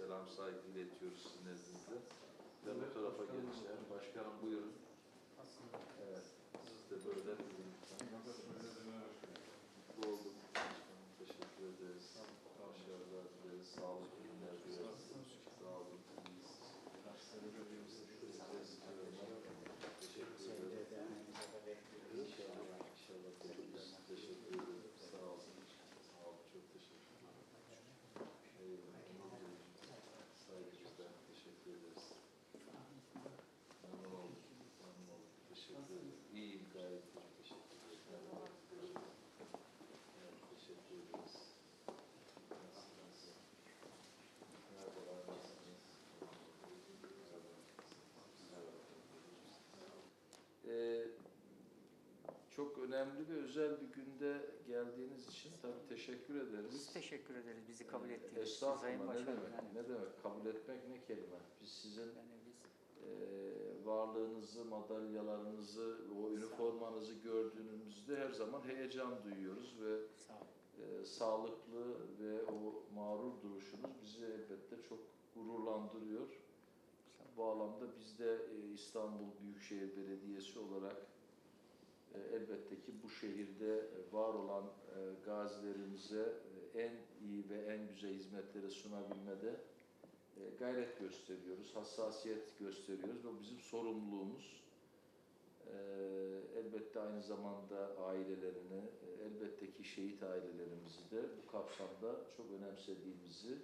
selam saygı iletiyoruz sizin nezdinizde. Ben bu tarafa geleceğim. Başkanım buyurun. Evet. Siz de böyle mutlu oldum. Başkanım, Teşekkür ederiz. Başarılar dileriz. Sağlıklı günler dileriz. Sağ olun. iyiyiz. Teşekkür ederim. İnşallah, inşallah görürüz. Teşekkür ederim. Sağ olun. Sağ olun. Çok teşekkür ederim. Eyvallah. Saygımızda teşekkür ederiz. Memnun oldum. Memnun oldum. Teşekkür ederim. İyiyim gayet iyi. Teşekkür ederim. Evet, teşekkür ederiz. Nasılsınız? Merhabalar, nasılsınız? Ee, çok önemli ve özel bir günde geldiğiniz için tabii teşekkür ederiz. Biz teşekkür ederiz bizi kabul Ee, ettiğiniz için Sayın ne Başkanım. demek? Yani, Ne demek? Kabul etmek ne kelime? Biz sizin yani biz e, varlığınızı, madalyalarınızı, o üniformanızı gördüğümüzde her zaman heyecan duyuyoruz ve sağ e, sağlıklı ve o mağrur duruşunuz bizi elbette çok gururlandırıyor. Bu bağlamda biz de e, İstanbul Büyükşehir Belediyesi olarak elbette ki bu şehirde e, var olan e, gazilerimize e, en iyi ve en güzel hizmetleri sunabilmede e, gayret gösteriyoruz, hassasiyet gösteriyoruz ve bizim sorumluluğumuz. E, Elbette aynı zamanda ailelerini, e, elbette ki şehit ailelerimizi de bu kapsamda çok önemsediğimizi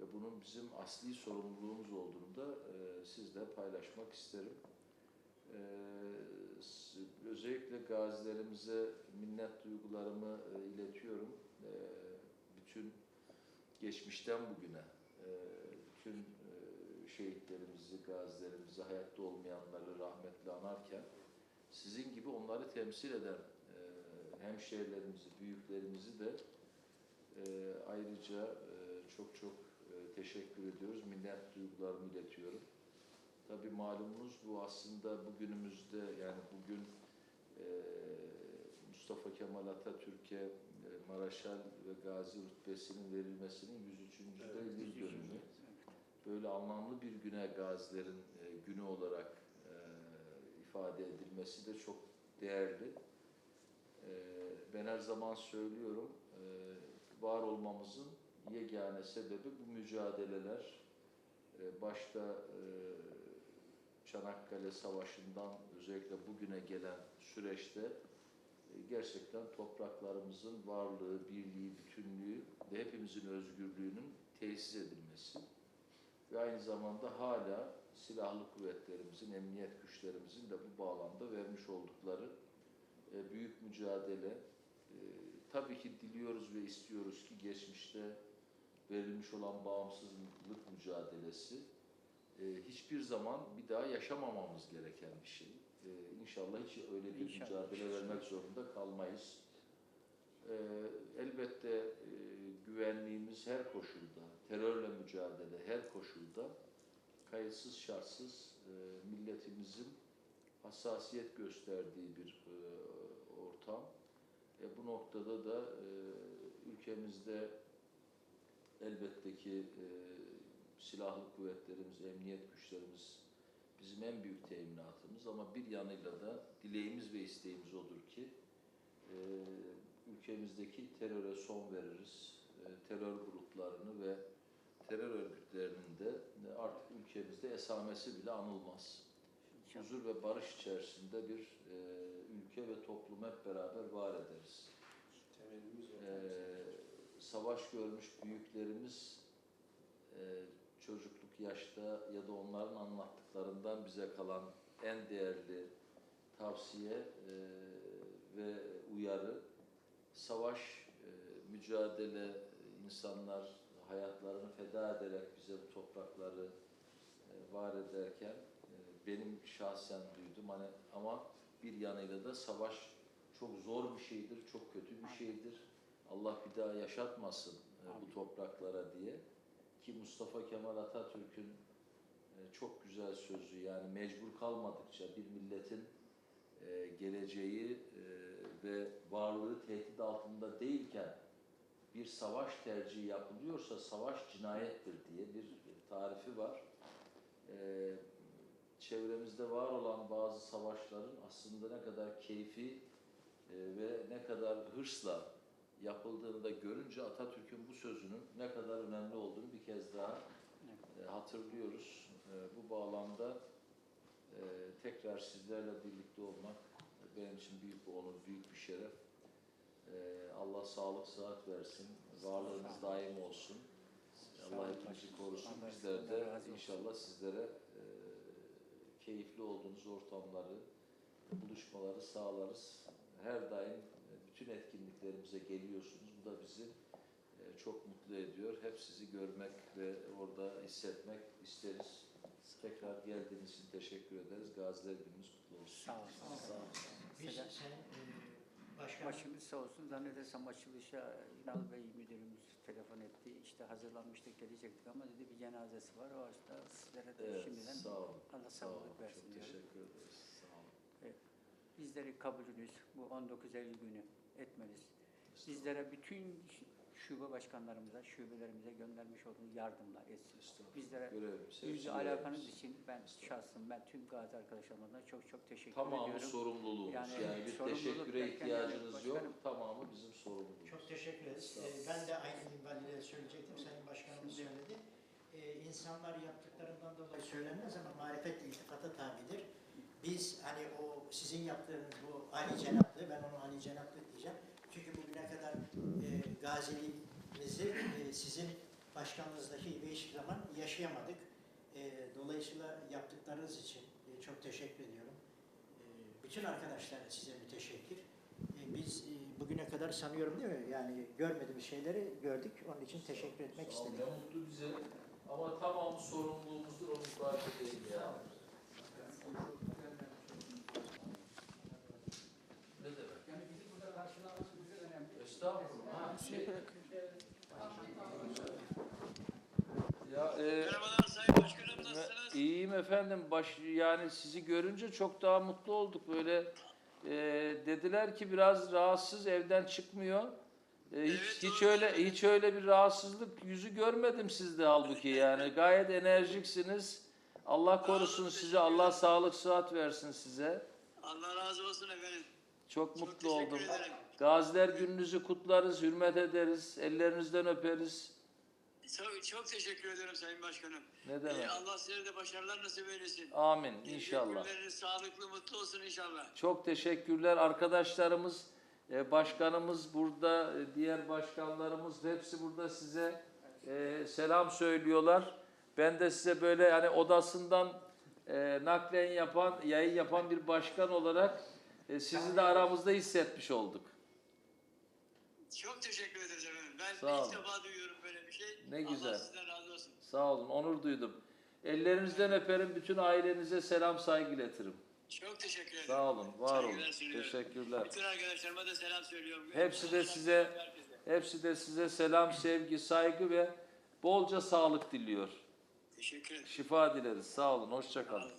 ve bunun bizim asli sorumluluğumuz olduğunu da e, sizle paylaşmak isterim. E, s- özellikle gazilerimize minnet duygularımı e, iletiyorum. E, bütün geçmişten bugüne, e, bütün e, şehitlerimizi, gazilerimizi, hayatta olmayanları rahmetle anarken sizin gibi onları temsil eden e, hemşehrilerimizi, büyüklerimizi de e, ayrıca çok çok teşekkür ediyoruz. Minnet duygularımı iletiyorum. Tabii malumunuz bu aslında bugünümüzde yani bugün e, Mustafa Kemal Atatürk'e e, Maraşal ve Gazi rütbesinin verilmesinin 103. de yıl dönümü. Böyle anlamlı bir güne gazilerin e, günü olarak e, ifade edilmesi de çok değerli. E, ben her zaman söylüyorum, e, var olmamızın yegane sebebi bu mücadeleler. E, başta e, Çanakkale Savaşı'ndan özellikle bugüne gelen süreçte e, gerçekten topraklarımızın varlığı, birliği, bütünlüğü ve hepimizin özgürlüğünün tesis edilmesi ve aynı zamanda hala silahlı kuvvetlerimizin, emniyet güçlerimizin de bu bağlamda vermiş oldukları e, büyük mücadele. E, Tabii ki diliyoruz ve istiyoruz ki geçmişte verilmiş olan bağımsızlık mücadelesi hiçbir zaman bir daha yaşamamamız gereken bir şey. E, İnşallah hiç öyle bir İnşallah. mücadele vermek zorunda kalmayız. E, elbette e, güvenliğimiz her koşulda, terörle mücadele her koşulda kayıtsız şartsız e, milletimizin hassasiyet gösterdiği bir e, ortam. E, bu noktada da e, ülkemizde elbette ki e, silahlı kuvvetlerimiz, emniyet güçlerimiz bizim en büyük teminatımız ama bir yanıyla da dileğimiz ve isteğimiz odur ki e, ülkemizdeki teröre son veririz. E, terör gruplarını ve terör örgütlerinin de e, artık ülkemizde esamesi bile anılmaz. Huzur ve barış içerisinde bir e, ülke ve toplum hep beraber var ederiz. Temelimiz. Ee, savaş görmüş büyüklerimiz e, yaşta ya da onların anlattıklarından bize kalan en değerli tavsiye e, ve uyarı savaş, e, mücadele, insanlar hayatlarını feda ederek bize bu toprakları e, var ederken e, benim şahsen duydum hani ama bir yanıyla da savaş çok zor bir şeydir, çok kötü bir şeydir. Allah bir daha yaşatmasın e, bu topraklara diye. Ki Mustafa Kemal Atatürk'ün e, çok güzel sözü yani mecbur kalmadıkça bir milletin e, geleceği e, ve varlığı tehdit altında değilken bir savaş tercihi yapılıyorsa savaş cinayettir diye bir tarifi var. Çevremizde var olan bazı savaşların aslında ne kadar keyfi ve ne kadar hırsla yapıldığını da görünce Atatürk'ün bu sözünün ne kadar önemli olduğunu bir kez daha e, hatırlıyoruz. E, bu bağlamda e, tekrar sizlerle birlikte olmak benim için büyük bir onur, büyük bir şeref. E, Allah sağlık, sıhhat versin. Varlığınız daim olsun. Allah hepimizi korusun. Bizler de inşallah sizlere e, keyifli olduğunuz ortamları, buluşmaları sağlarız. Her daim bütün etkinliklerimize geliyorsunuz. Bu da bizi e, çok mutlu ediyor. Hep sizi görmek ve orada hissetmek isteriz. Tekrar geldiğiniz için teşekkür ederiz. Gaziler Gününüz kutlu olsun. Sağ olun. Sağ olun. Biz Seda- sen e, başkan Başımız sağ olsun. Zannedersem açılışa Ünal Bey müdürümüz telefon etti. İşte hazırlanmıştık gelecektik ama dedi bir cenazesi var. O açıdan sizlere de Evet, şimdiden sağ olun. Allah Sağ olun. sağlık versin Çok diyorum. teşekkür ederiz. Sağ olun. Bizleri kabulünüz bu 19 Eylül günü etmeniz. Bizlere bütün şube başkanlarımıza, şubelerimize göndermiş olduğunuz yardımlar etsin. Bizlere hepsi alakanız için ben şahsım, ben tüm gazi arkadaşlarımdan çok çok teşekkür Tamamı ediyorum. sorumluluğumuz. Yani, Yani bir sorumluluk teşekküre ihtiyacınız yani yok. başkanım- Tamamı bizim sorumluluğumuz. çok teşekkür ederiz. E, olun. ben de aynı minvalde söyleyecektim. Sayın Başkanımız söyledi. E, insanlar yaptıklarından dolayı söylenmez ama marifet iltifata tabidir. Biz hani o sizin yaptığınız bu Ali Cenaplı, ben onu Ali Cenaplı diyeceğim. Çünkü bugüne kadar e, gaziliğinizi e, sizin başkanlığınızdaki gibi hiçbir zaman yaşayamadık. E, dolayısıyla yaptıklarınız için e, çok teşekkür ediyorum. E, bütün arkadaşlar size müteşekkir. E, biz e, bugüne kadar sanıyorum değil mi? Yani görmediğimiz şeyleri gördük. Onun için teşekkür etmek istedim. Ne mutlu bize. Ama tamamı sorumluluğumuzdur. Onu ifade edeyim ya. Ne demek? Yani bizi burada karşılaması bize önemli. Estağfurullah. Şey, ya, e, Merhabalar Sayın Başkanım nasılsınız? İyiyim efendim. Baş, yani sizi görünce çok daha mutlu olduk. Böyle e, dediler ki biraz rahatsız, evden çıkmıyor. E, hiç Evet, hiç doğru. öyle hiç öyle bir rahatsızlık yüzü görmedim sizde halbuki yani. Gayet enerjiksiniz. Allah korusun sizi. Allah sağlık sıhhat versin size. Allah razı olsun efendim. Çok Çok mutlu oldum. ederim. Gaziler gününüzü kutlarız, hürmet ederiz, ellerinizden öperiz. Çok, çok teşekkür ederim Sayın Başkanım. Ne demek? Ee, Allah size de başarılar nasip eylesin. Amin Ee, inşallah. Günleriniz sağlıklı, mutlu olsun inşallah. Çok teşekkürler arkadaşlarımız, e, başkanımız burada, e, diğer başkanlarımız hepsi burada size e, selam söylüyorlar. Ben de size böyle yani odasından e, naklen yapan, yayın yapan bir başkan olarak sizi de aramızda hissetmiş olduk. Çok teşekkür ederiz efendim. Ben Sağ ilk olun. defa duyuyorum böyle bir şey. Ne güzel. Allah sizden razı olsun. Sağ olun, onur duydum. Ellerinizden öperim, bütün ailenize selam saygı iletirim. Çok teşekkür ederim. Sağ olun, var olun. Saygılar. Teşekkürler. Bütün arkadaşlarıma da selam söylüyorum. Hepsi de size- Herkese. Hepsi de size selam, sevgi, saygı ve bolca sağlık diliyor. Teşekkür ederim. Şifa dileriz. Sağ olun. Hoşça kalın.